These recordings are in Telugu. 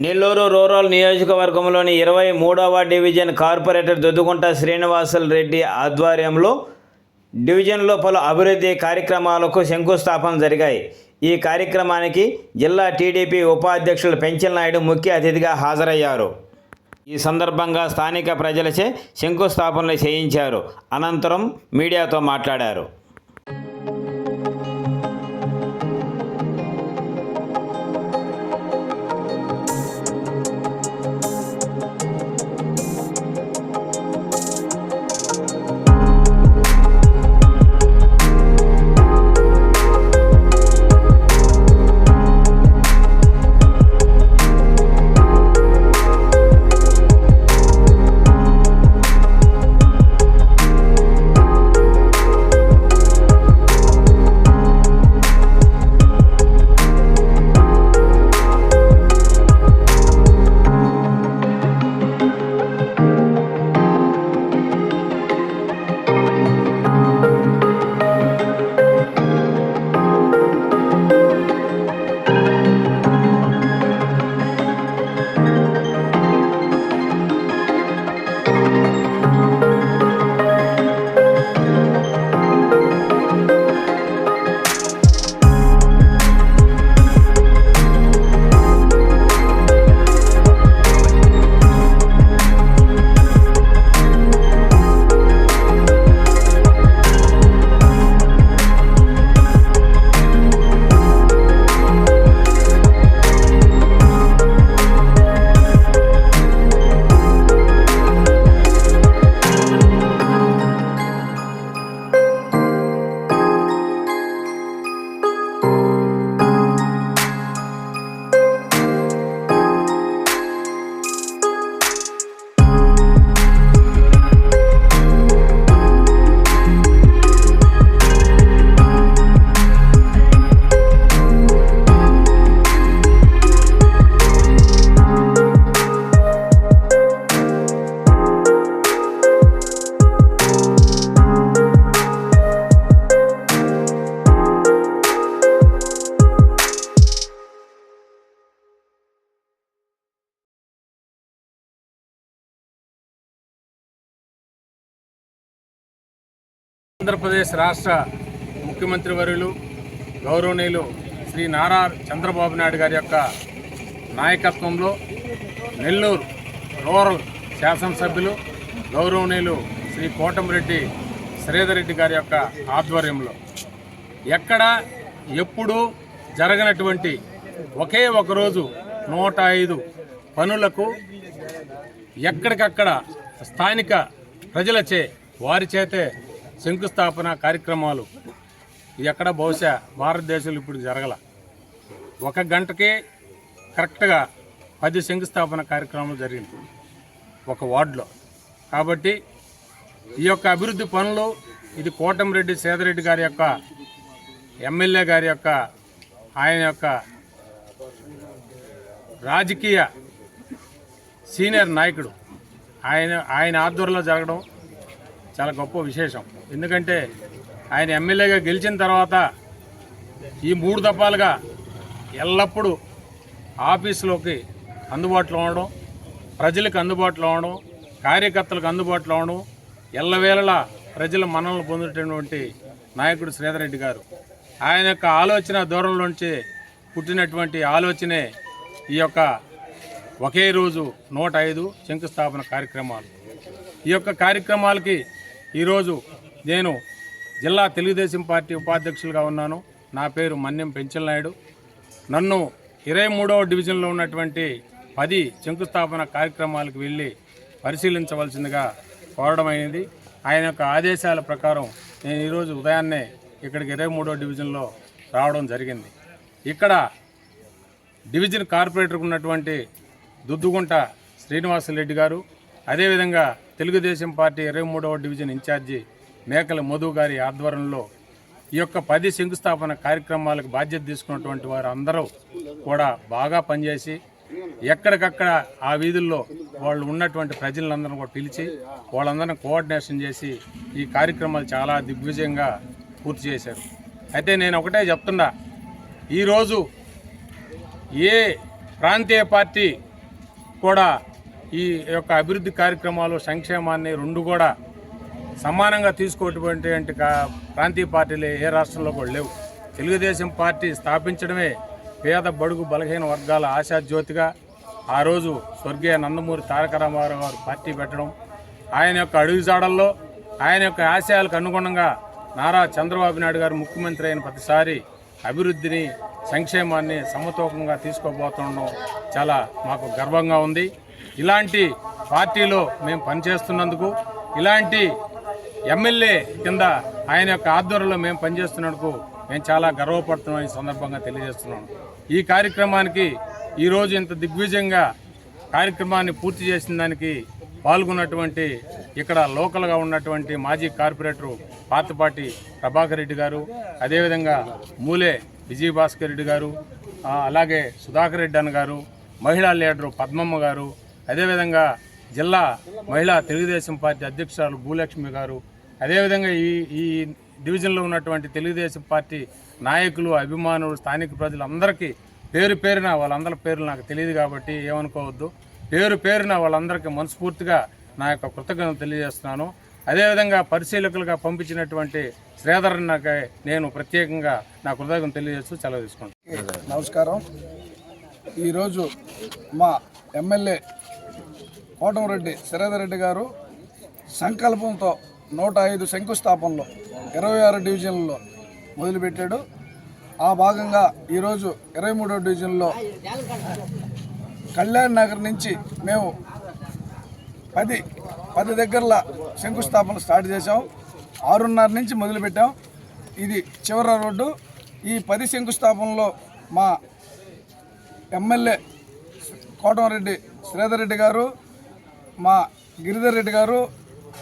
నెల్లూరు రూరల్ నియోజకవర్గంలోని ఇరవై మూడవ డివిజన్ కార్పొరేటర్ దుద్దుగుంట శ్రీనివాసల్ రెడ్డి ఆధ్వర్యంలో డివిజన్లో పలు అభివృద్ధి కార్యక్రమాలకు శంకుస్థాపన జరిగాయి. ఈ కార్యక్రమానికి జిల్లా టీడీపీ ఉపాధ్యక్షులు పెంచల్ నాయుడు ముఖ్య అతిథిగా హాజరయ్యారు. ఈ సందర్భంగా స్థానిక ప్రజలచే శంకుస్థాపనలు చేయించారు. అనంతరం మీడియాతో మాట్లాడారు. you ఆంధ్రప్రదేశ్ రాష్ట్ర ముఖ్యమంత్రి వర్యులు గౌరవనీయులు శ్రీ నారా చంద్రబాబు నాయుడు గారి యొక్క నాయకత్వంలో నెల్లూరు రూరల్ శాసనసభ్యులు గౌరవనీయులు శ్రీ కోటమిరెడ్డి శ్రీధర్ రెడ్డి గారి యొక్క ఆధ్వర్యంలో. ఎక్కడ ఎప్పుడు జరగనటువంటి ఒకే ఒకరోజు నూట ఐదు పనులకు ఎక్కడికక్కడ స్థానిక ప్రజలచే వారి చేతే శంకుస్థాపన కార్యక్రమాలు ఎక్కడ బహుశా భారతదేశంలో ఇప్పుడు జరగల. ఒక గంటకే కరెక్ట్గా పది శంకుస్థాపన కార్యక్రమాలు జరిగింది ఒక వార్డులో. కాబట్టి ఈ యొక్క అభివృద్ధి పనులు ఇది కోటమిరెడ్డి సేదరెడ్డి గారి యొక్క ఎమ్మెల్యే గారి యొక్క ఆయన యొక్క రాజకీయ సీనియర్ నాయకుడు. ఆయన ఆయన ఆధ్వర్యంలో జరగడం చాలా గొప్ప విశేషం. ఎందుకంటే ఆయన ఎమ్మెల్యేగా గెలిచిన తర్వాత ఈ మూడు దఫాలుగా ఎల్లప్పుడూ ఆఫీసులోకి అందుబాటులో ఉండడం ప్రజలకు అందుబాటులో ఉండడం కార్యకర్తలకు అందుబాటులో ఉండడం ఎల్లవేళలా ప్రజల మనల్ని పొందేటటువంటి నాయకుడు శ్రీధర్ రెడ్డి గారు. ఆయన యొక్క ఆలోచన దూరంలోంచి పుట్టినటువంటి ఆలోచనే ఈ యొక్క ఒకే రోజు నూట ఐదు శంకుస్థాపన కార్యక్రమాలు. ఈ యొక్క కార్యక్రమాలకి ఈరోజు నేను జిల్లా తెలుగుదేశం పార్టీ ఉపాధ్యక్షులుగా ఉన్నాను. నా పేరు మన్యం పెంచలనాయుడు. నన్ను ఇరవై మూడవ డివిజన్లో ఉన్నటువంటి పది శంకుస్థాపన కార్యక్రమాలకు వెళ్ళి పరిశీలించవలసిందిగా కోరడమైనది ఆయన యొక్క ఆదేశాల ప్రకారం నేను ఈరోజు ఉదయాన్నే ఇక్కడికి ఇరవై మూడవ డివిజన్లో రావడం జరిగింది. ఇక్కడ డివిజన్ కార్పొరేటర్కు ఉన్నటువంటి దుద్దుగుంట శ్రీనివాసరెడ్డి గారు అదేవిధంగా తెలుగుదేశం పార్టీ ఇరవై మూడవ డివిజన్ ఇన్ఛార్జి మేకల మధు గారి ఆధ్వర్యంలో ఈ యొక్క పది శంకుస్థాపన కార్యక్రమాలకు బాధ్యత తీసుకున్నటువంటి వారు అందరూ కూడా బాగా పనిచేసి ఎక్కడికక్కడ ఆ వీధుల్లో వాళ్ళు ఉన్నటువంటి ప్రజలందరిని కూడా పిలిచి వాళ్ళందరిని కోఆర్డినేషన్ చేసి ఈ కార్యక్రమాలు చాలా దిగ్విజయంగా పూర్తి చేశారు. అయితే నేను ఒకటే చెప్తున్నా ఈరోజు ఏ ప్రాంతీయ పార్టీ కూడా ఈ యొక్క అభివృద్ధి కార్యక్రమాలు సంక్షేమాన్ని రెండు కూడా సమానంగా తీసుకోటువంటి కా- ప్రాంతీయ పార్టీలు ఏ రాష్ట్రంలో కూడా లేవు. తెలుగుదేశం పార్టీ స్థాపించడమే పేద బడుగు బలహీన వర్గాల ఆశాజ్యోతిగా ఆ రోజు స్వర్గీయ నందమూరి తారక రామారావు గారు పార్టీ పెట్టడం ఆయన యొక్క అడుగుజాడల్లో ఆయన యొక్క ఆశయాలకు అనుగుణంగా నారా చంద్రబాబు నాయుడు గారు ముఖ్యమంత్రి అయిన ప్రతిసారి అభివృద్ధిని సంక్షేమాన్ని సమతూకంగా తీసుకోబోతుండడం చాలా మాకు గర్వంగా ఉంది. ఇలాంటి పార్టీలో మేము పనిచేస్తున్నందుకు ఇలాంటి ఎమ్మెల్యే కింద ఆయన యొక్క ఆధ్వర్యంలో మేము పనిచేస్తున్నందుకు మేము చాలా గర్వపడుతున్నాం ఈ సందర్భంగా తెలియజేస్తున్నాం. ఈ కార్యక్రమానికి ఈరోజు ఇంత దిగ్విజయంగా కార్యక్రమాన్ని పూర్తి చేసిన దానికి పాల్గొన్నటువంటి ఇక్కడ లోకల్గా ఉన్నటువంటి మాజీ కార్పొరేటరు పాతపాటి ప్రభాకర్ రెడ్డి గారు అదేవిధంగా మూలే విజయభాస్కర్ రెడ్డి గారు అలాగే సుధాకర్ రెడ్డి అన్న గారు మహిళా లీడరు పద్మమ్మ గారు అదేవిధంగా జిల్లా మహిళా తెలుగుదేశం పార్టీ అధ్యక్షురాలు భూలక్ష్మి గారు అదేవిధంగా ఈ ఈ డివిజన్లో ఉన్నటువంటి తెలుగుదేశం పార్టీ నాయకులు అభిమానులు స్థానిక ప్రజలందరికీ పేరు పేరున వాళ్ళందరి పేర్లు నాకు తెలియదు కాబట్టి ఏమనుకోవద్దు. పేరు పేరున వాళ్ళందరికీ మనస్ఫూర్తిగా నా యొక్క కృతజ్ఞతలు తెలియజేస్తున్నాను. అదేవిధంగా పరిశీలకులుగా పంపించినటువంటి శ్రీధర్ నాకు నేను ప్రత్యేకంగా నా కృతజ్ఞతలు తెలియజేస్తూ సెలవు తీసుకుంటాను నమస్కారం. ఈరోజు మా ఎమ్మెల్యే కోటమిరెడ్డి శ్రీధర్ రెడ్డి గారు సంకల్పంతో నూట ఐదు శంకుస్థాపనలు ఇరవై ఆరు డివిజన్లలో మొదలుపెట్టాడు. ఆ భాగంగా ఈరోజు ఇరవై మూడో డివిజన్లో కళ్యాణ్ నగర్ నుంచి మేము పది పది దగ్గరల శంకుస్థాపన స్టార్ట్ చేసాం ఆరున్నర నుంచి మొదలుపెట్టాం. ఇది చివరి రోడ్డు. ఈ పది శంకుస్థాపనలో మా ఎమ్మెల్యే కోటమరెడ్డి శ్రీధర్ రెడ్డి గారు మా గిరిధర్ రెడ్డి గారు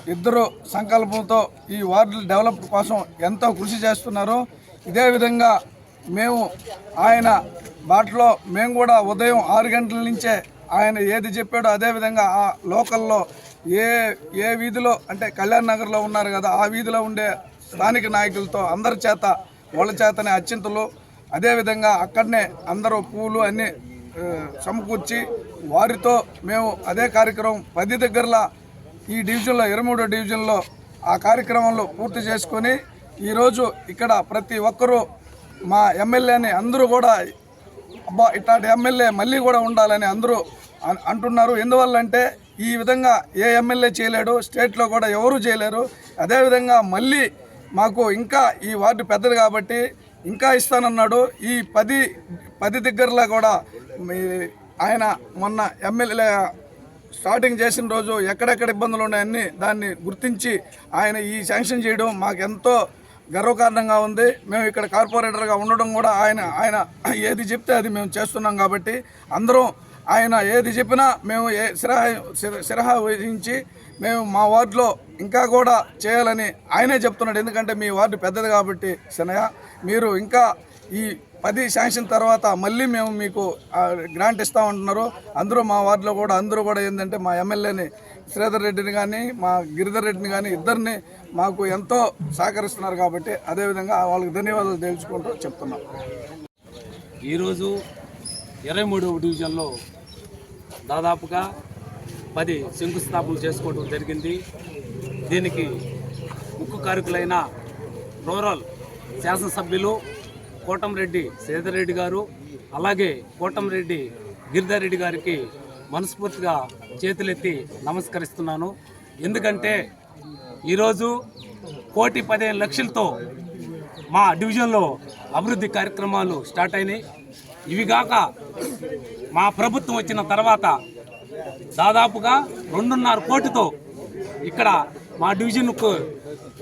ఇద్దరు సంకల్పంతో ఈ వార్డుల డెవలప్ కోసం ఎంతో కృషి చేస్తున్నారు ఇదే విధంగా మేము ఆయన బాటలో మేము కూడా ఉదయం ఆరు గంటల నుంచే ఆయన ఏది చెప్పాడో అదే విధంగా ఆ లోకల్లో ఏ ఏ వీధిలో అంటే కళ్యాణ్ నగర్లో ఉన్నారు కదా ఆ వీధిలో ఉండే స్థానిక నాయకులతో అందరి చేత వాళ్ళ చేతనే అత్యంతలు. అదేవిధంగా అక్కడనే అందరూ పూలు అన్నీ సమకూర్చి వారితో మేము అదే కార్యక్రమం పది దగ్గరలో ఈ డివిజన్లో ఇరవై మూడో డివిజన్లో ఆ కార్యక్రమంలో పూర్తి చేసుకొని ఈరోజు ఇక్కడ ప్రతి ఒక్కరూ మా ఎమ్మెల్యేని అందరూ కూడా అబ్బా ఇట్లాంటి ఎమ్మెల్యే మళ్ళీ కూడా ఉండాలని అందరూ అన్- అంటున్నారు. ఎందువల్లంటే ఈ విధంగా ఏ ఎమ్మెల్యే చేయలేడు స్టేట్లో కూడా ఎవరు చేయలేరు. అదేవిధంగా మళ్ళీ మాకు ఇంకా ఈ వార్డు పెద్దది కాబట్టి ఇంకా ఇస్తానన్నాడు. ఈ పది పది దగ్గరలో కూడా మీ ఆయన మొన్న ఎమ్మెల్యే స్టార్టింగ్ చేసిన రోజు ఎక్కడెక్కడ ఇబ్బందులు ఉన్నాయని దాన్ని గుర్తించి ఆయన ఈ శాంక్షన్ చేయడం మాకు ఎంతో గర్వకారణంగా ఉంది. మేము ఇక్కడ కార్పొరేటర్గా ఉండడం కూడా ఆయన ఆయన ఏది చెప్తే అది మేము చేస్తున్నాం కాబట్టి అందరం ఆయన ఏది చెప్పినా మేము ఏ సిరహ సిరహా వహించి మేము మా వార్డులో ఇంకా కూడా చేయాలని ఆయనే చెప్తున్నాడు. ఎందుకంటే మీ వార్డు పెద్దది కాబట్టి శనయ మీరు ఇంకా ఈ పది శాంక్షన్ తర్వాత మళ్ళీ మేము మీకు గ్రాంట్ గ్రాంట్ ఇస్తామంటున్నారు అందరూ మా వార్డులో కూడా అందరూ కూడా ఏంటంటే మా ఎమ్మెల్యేని శ్రీధర్ రెడ్డిని కానీ మా గిరిధర్ రెడ్డిని కానీ ఇద్దరిని మాకు ఎంతో సహకరిస్తున్నారు కాబట్టి అదేవిధంగా వాళ్ళకి ధన్యవాదాలు తెలుసుకుంటూ చెప్తున్నాం. ఈరోజు ఇరవై మూడవ డివిజన్లో దాదాపుగా పది శంకుస్థాపన చేసుకోవడం జరిగింది. దీనికి ముఖ్య కారకులైన రూరల్ శాసనసభ్యులు కోటంరెడ్డి సేదరెడ్డి గారు అలాగే కోటంరెడ్డి గిరిధారెడ్డి గారికి మనస్ఫూర్తిగా చేతులెత్తి నమస్కరిస్తున్నాను. ఎందుకంటే ఈరోజు కోటి పదిహేను లక్షలతో మా డివిజన్లో అభివృద్ధి కార్యక్రమాలు స్టార్ట్ అయినాయి. ఇవి కాక మా ప్రభుత్వం వచ్చిన తర్వాత దాదాపుగా రెండున్నర కోటితో ఇక్కడ మా డివిజన్కు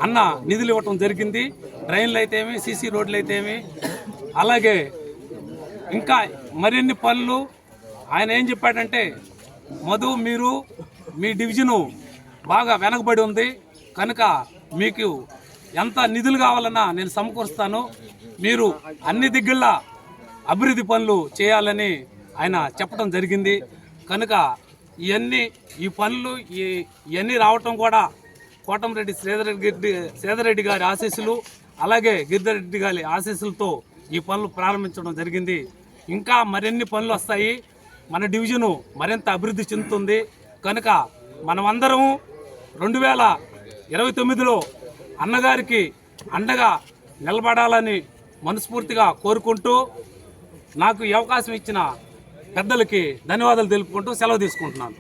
అన్న నిధులు ఇవ్వటం జరిగింది. డ్రైన్లు అయితేమి సీసీ రోడ్లు అయితేమి అలాగే ఇంకా మరిన్ని పనులు. ఆయన ఏం చెప్పాడంటే మధు మీరు మీ డివిజను బాగా వెనకబడి ఉంది. కనుక మీకు ఎంత నిధులు కావాలన్నా నేను సమకూరుస్తాను. మీరు అన్ని దిగ్గళ్ళ అభివృద్ధి పనులు చేయాలని ఆయన చెప్పడం జరిగింది. కనుక ఇవన్నీ ఈ పనులు ఇవన్నీ రావటం కూడా కోటంరెడ్డి శ్రీధర్ రెడ్డి శ్రీధర్ రెడ్డి గారి ఆశీస్సులు అలాగే గిరిధర్ రెడ్డి గారి ఆశీస్సులతో ఈ పనులు ప్రారంభించడం జరిగింది. ఇంకా మరిన్ని పనులు వస్తాయి? మన డివిజను మరింత అభివృద్ధి చెందుతుంది. కనుక మనమందరము రెండు వేల ఇరవై తొమ్మిదిలో అన్నగారికి అండగా నిలబడాలని మనస్ఫూర్తిగా కోరుకుంటూ నాకు ఈ అవకాశం ఇచ్చిన పెద్దలకి ధన్యవాదాలు తెలుపుకుంటూ సెలవు తీసుకుంటున్నాను.